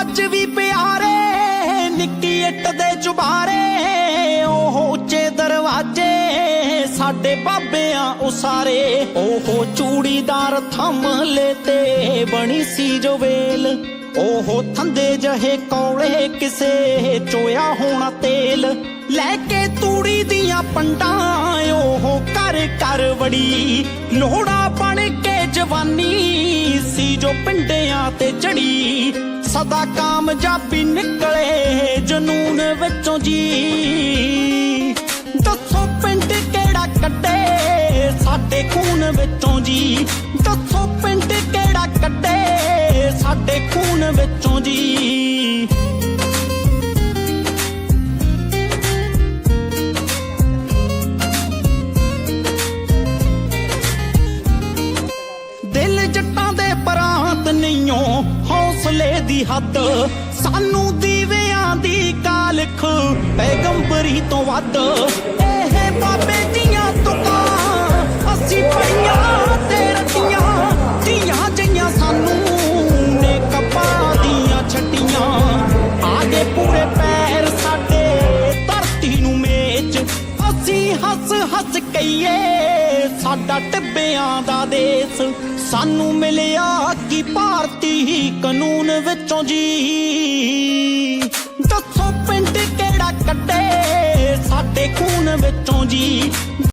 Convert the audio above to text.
ਅੱਜ ਵੀ ਪਿਆਰੇ, ਨਿੱਕੀ ਇੱਟ ਦੇ ਚੁਬਾਰੇ ਉਹ ਉੱਚੇ ਦਰਵਾਜ਼ੇ ਸਾਡੇ ਬਾਬਿਆਂ ਉਸਾਰੇ। ਉਹ ਚੂੜੀਦਾਰ ਥੰਮਲੇ ਤੇ ਬਣੀ ਸੀ ਜੋ ਵੇਲ। ਉਹ ਥੰਦੇ ਜਹੇ ਕੌੜੇ ਕਿਸੇ ਚੋਇਆ ਹੋਣਾ ਤੇਲ। ਲੈ ਕੇ ਤੂੜੀ ਦੀਆਂ ਪੰਡਾਂ, ਉਹ ਕਰ ਕਰ ਵੜੀ। ਲੋੜਾ ਬਣ ਕੇ ਜਵਾਨੀ ਸੀ ਜੋ ਪਿੰਡਿਆਂ ਤੇ ਚੜੀ। ਸਦਾ ਕਾਮਯਾਬੀ ਨਿਕਲੇ ਜਨੂਨ ਵਿੱਚੋਂ ਜੀ। ਦੱਸੋ ਪਿੰਡ ਕਿਹੜਾ ਕੱਢੇ ਸਾਡੇ ਖੂਨ ਵਿੱਚੋਂ ਜੀ। ਦੱਸੋ ਪਿੰਡ ਕਿਹੜਾ ਕੱਢੇ ਸਾਡੇ ਖੂਨ ਵਿੱਚੋਂ ਜੀ। ਹੌਸਲੇ ਦੀ ਹੱਦ, ਸਾਨੂੰ ਦੀਵਿਆਂ ਦੀ ਕਾਲਖ, ਪੈਗੰਬਰੀ ਤੋਂ ਵੱਧ। ਇਹ ਬਾਬੇ ਦੀਆਂ ਤੁਕਾਂ, ਅਸੀਂ ਪਈਆਂ ਤੇ ਰੱਖੀਆਂ ਦੀਆਂ ਜਈਆਂ ਸਾਨੂੰ ਨੇ ਕਪਾਹ ਦੀਆਂ ਛੱਟੀਆਂ। ਆਗੇ ਪੂਰੇ ਪੈਰ ਸਾਡੇ ਧਰਤੀ ਨੂੰ ਮੇਚ, ਅਸੀਂ ਹੱਸ ਹੱਸ ਕਹੀਏ, ਸਾਡਾ ਟਿੱਬਿਆਂ ਦਾ ਦੇਸ। ਸਾਨੂੰ ਮਿਲਿਆ ਕੀ ਭਾਰਤ ਕਾਨੂੰਨ ਵਿੱਚੋਂ ਜੀ। ਦੱਸੋ ਪਿੰਡ ਕਿਹੜਾ ਕੱਢੇ ਸਾਡੇ ਖੂਨ ਵਿੱਚੋਂ ਜੀ।